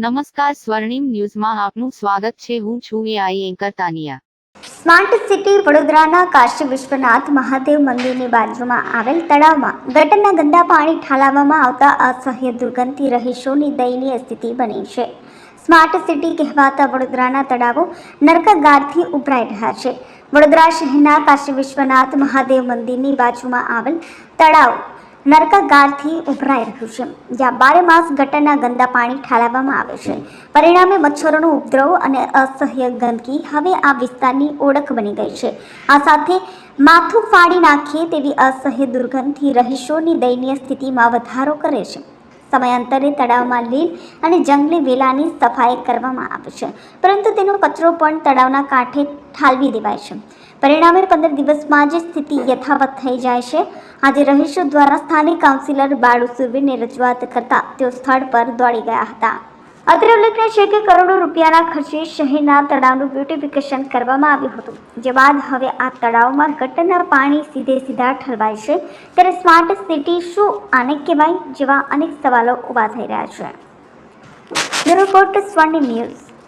નમસ્કાર સ્વર્ણિમ ન્યૂઝમાં આપનું સ્વાગત છે. હું છું AI anchor Tania smart city વડોદરાના કાશી વિશ્વનાથ મહાદેવ મંદિરની બાજુમાં આવેલ તળાવમાં ગટરના ગંદા પાણી ઠાલવવામાં આવતા અસહ્ય દુર્ગંધથી રહીશોની દયનીય સ્થિતિ બની છે. સ્માર્ટ સિટી કહેવાતા વડોદરાના તળાવો નરકગારથી ઉભરાઈ રહ્યા છે. વડોદરા શહેરના કાશી વિશ્વનાથ મહાદેવ મંદિરની બાજુમાં આવેલ તળાવ નરકાગારથી ઉભરાઈ રહ્યું છે. જ્યાં બારે માસ ગટરના ગંદા પાણી ઠાલવવામાં આવે છે. પરિણામે મચ્છરોનો ઉપદ્રવ અને અસહ્ય ગંદકી હવે આ વિસ્તારની ઓળખ બની ગઈ છે. આ સાથે માથું ફાડી નાખીએ તેવી અસહ્ય દુર્ગંધથી રહીશોની દયનીય સ્થિતિમાં વધારો કરે છે. સમયાંતરે તળાવમાં લીલ અને જંગલી વેલાની સફાઈ કરવામાં આવે છે. પરંતુ તેનો કચરો પણ તળાવના કાંઠે ઠાલવી દેવાય છે. પરિણામે પંદર દિવસમાં જ સ્થિતિ યથાવત થઈ જાય છે. આજે રહીશો દ્વારા સ્થાનિક કાઉન્સિલર બાળુ સુરવીને રજૂઆત કરતા તેઓ સ્થળ પર દોડી ગયા હતા. અત્રે ઉલ્લેખનીય છે કે કરોડો રૂપિયાના ખર્ચે શહેરના તળાવનું બ્યુટિફિકેશન કરવામાં આવ્યું હતું. જે બાદ હવે આ તળાવમાં ગટરના પાણી સીધે સીધા ઠલવાય છે. ત્યારે સ્માર્ટ સિટી શું આને કહેવાય? જેવા અનેક સવાલો ઊભા થઈ રહ્યા છે. રિપોર્ટ સ્વર્ણિમ ન્યૂઝ.